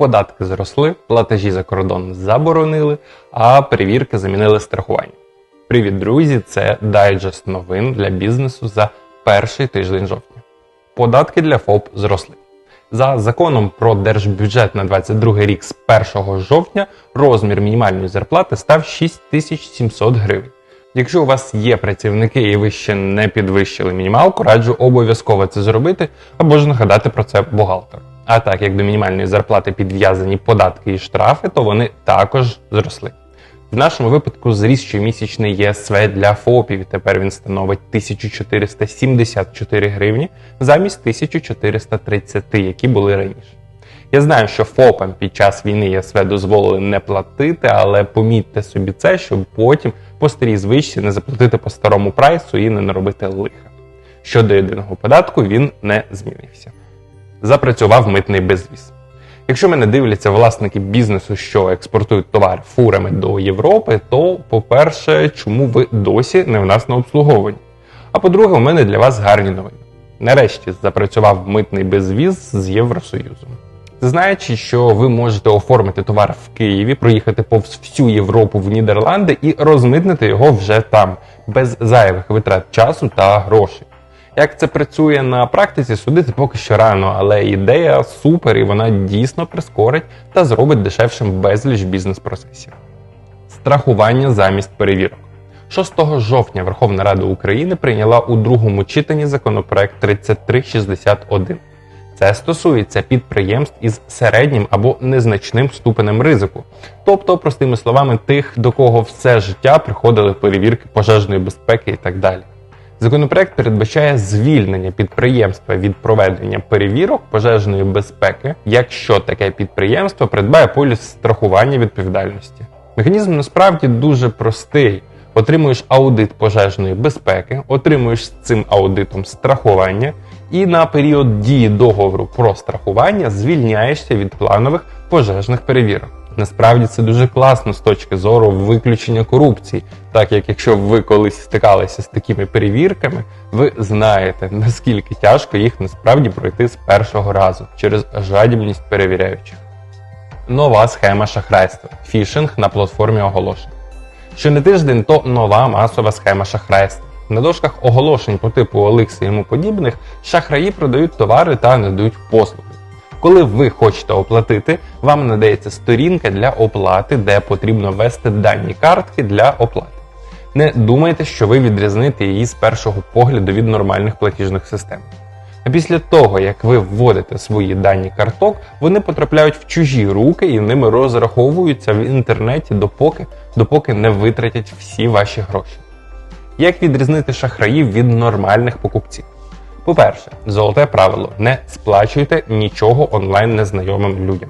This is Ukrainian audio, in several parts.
податки зросли, платежі за кордон заборонили, а перевірки замінили страхування. Привіт, друзі! Це дайджест новин для бізнесу за перший тиждень жовтня. Податки для ФОП зросли. За законом про держбюджет на 2022 рік з 1 жовтня розмір мінімальної зарплати став 6700 гривень. Якщо у вас є працівники і ви ще не підвищили мінімалку, раджу обов'язково це зробити або ж нагадати про це бухгалтеру. А так як до мінімальної зарплати підв'язані податки і штрафи, то вони також зросли. В нашому випадку зріс щомісячний ЄСВ для ФОПів. Тепер він становить 1474 гривні замість 1430, які були раніше. Я знаю, що ФОПам під час війни ЄСВ дозволили не платити, але помітьте собі це, щоб потім по старій звичці не заплатити по старому прайсу і не наробити лиха. Щодо єдиного податку, він не змінився. Запрацював митний безвіз. Якщо мене дивляться власники бізнесу, що експортують товар фурами до Європи, то, по-перше, чому ви досі не в нас на обслуговуванні? А по-друге, у мене для вас гарні новини. Нарешті запрацював митний безвіз з Євросоюзом. Знаючи, що ви можете оформити товар в Києві, проїхати повз всю Європу в Нідерланди і розмитнити його вже там, без зайвих витрат часу та грошей. Як це працює на практиці, судити поки що рано, але ідея супер і вона дійсно прискорить та зробить дешевшим безліч бізнес-процесів. Страхування замість перевірок. 6 жовтня Верховна Рада України прийняла у другому читанні законопроект 3361. Це стосується підприємств із середнім або незначним ступенем ризику, тобто, простими словами, тих, до кого все життя приходили перевірки пожежної безпеки і так далі. Законопроект передбачає звільнення підприємства від проведення перевірок пожежної безпеки, якщо таке підприємство придбає поліс страхування відповідальності. Механізм насправді дуже простий. Отримуєш аудит пожежної безпеки, отримуєш з цим аудитом страхування, і на період дії договору про страхування звільняєшся від планових пожежних перевірок. Насправді це дуже класно з точки зору виключення корупції, так як якщо ви колись стикалися з такими перевірками, ви знаєте наскільки тяжко їх насправді пройти з першого разу через жадібність перевіряючих. Нова схема шахрайства фішинг на платформі оголошень. Що не тиждень, то нова масова схема шахрайства. На дошках оголошень по типу OLX і йому подібних шахраї продають товари та надають послуги. Коли ви хочете оплатити, вам надається сторінка для оплати, де потрібно ввести дані картки для оплати. Не думайте, що ви відрізните її з першого погляду від нормальних платіжних систем. А після того, як ви вводите свої дані карток, вони потрапляють в чужі руки і ними розраховуються в інтернеті допоки, допоки не витратять всі ваші гроші. Як відрізнити шахраїв від нормальних покупців? По-перше, золоте правило: не сплачуйте нічого онлайн незнайомим людям.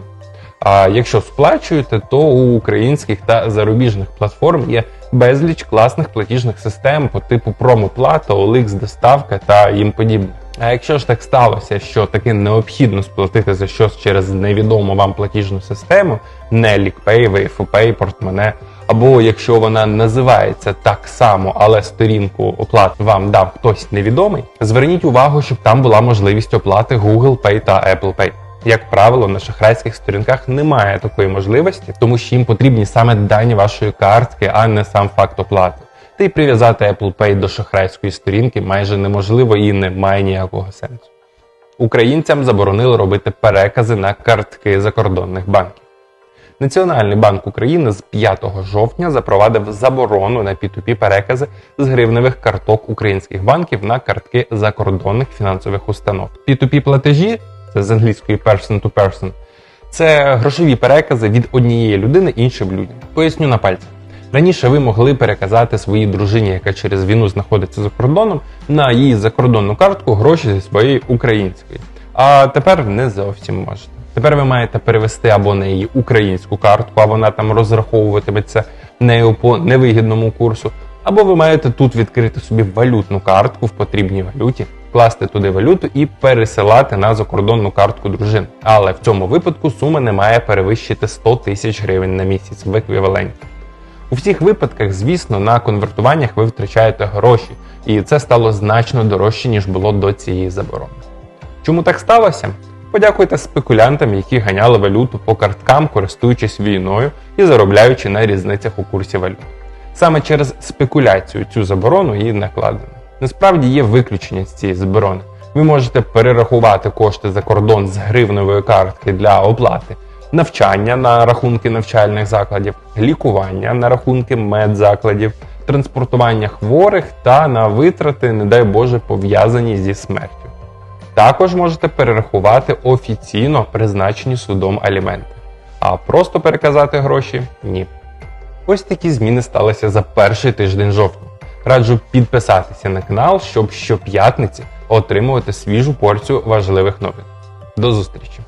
А якщо сплачуєте, то у українських та зарубіжних платформ є безліч класних платіжних систем по типу промоплата, OLX, доставка та їм подібне. А якщо ж так сталося, що таки необхідно сплатити за щось через невідому вам платіжну систему, не лікпей, вейфопей, портмоне, або якщо вона називається так само, але сторінку оплат вам дав хтось невідомий, зверніть увагу, щоб там була можливість оплати Google Pay та Apple Pay. Як правило, на шахрайських сторінках немає такої можливості, тому що їм потрібні саме дані вашої картки, а не сам факт оплати. Та й прив'язати Apple Pay до шахрайської сторінки майже неможливо і не має ніякого сенсу. Українцям заборонили робити перекази на картки закордонних банків. Національний банк України з 5 жовтня запровадив заборону на P2P перекази з гривневих карток українських банків на картки закордонних фінансових установ. P2P платежі це з англійської person to person, це грошові перекази від однієї людини іншим людям. Поясню на пальцях. Раніше ви могли переказати своїй дружині, яка через війну знаходиться за кордоном, на її закордонну картку гроші зі своєї української. А тепер не зовсім можете. Тепер ви маєте перевести або на її українську картку, а вона там розраховуватиметься нею по невигідному курсу, або ви маєте тут відкрити собі валютну картку в потрібній валюті, класти туди валюту і пересилати на закордонну картку дружин. Але в цьому випадку сума не має перевищити 100 тисяч гривень на місяць в еквіваленті. У всіх випадках, звісно, на конвертуваннях ви втрачаєте гроші, і це стало значно дорожче, ніж було до цієї заборони. Чому так сталося? Подякуйте спекулянтам, які ганяли валюту по карткам, користуючись війною і заробляючи на різницях у курсі валют. Саме через спекуляцію цю заборону і накладено. Насправді є виключення з цієї заборони. Ви можете перерахувати кошти за кордон з гривневої картки для оплати навчання на рахунки навчальних закладів, лікування на рахунки медзакладів, транспортування хворих та на витрати, не дай Боже, пов'язані зі смертю. Також можете перерахувати офіційно призначені судом аліменти. А просто переказати гроші ні. Ось такі зміни сталися за перший тиждень жовтня. Раджу підписатися на канал, щоб щоп'ятниці отримувати свіжу порцію важливих новин. До зустрічі!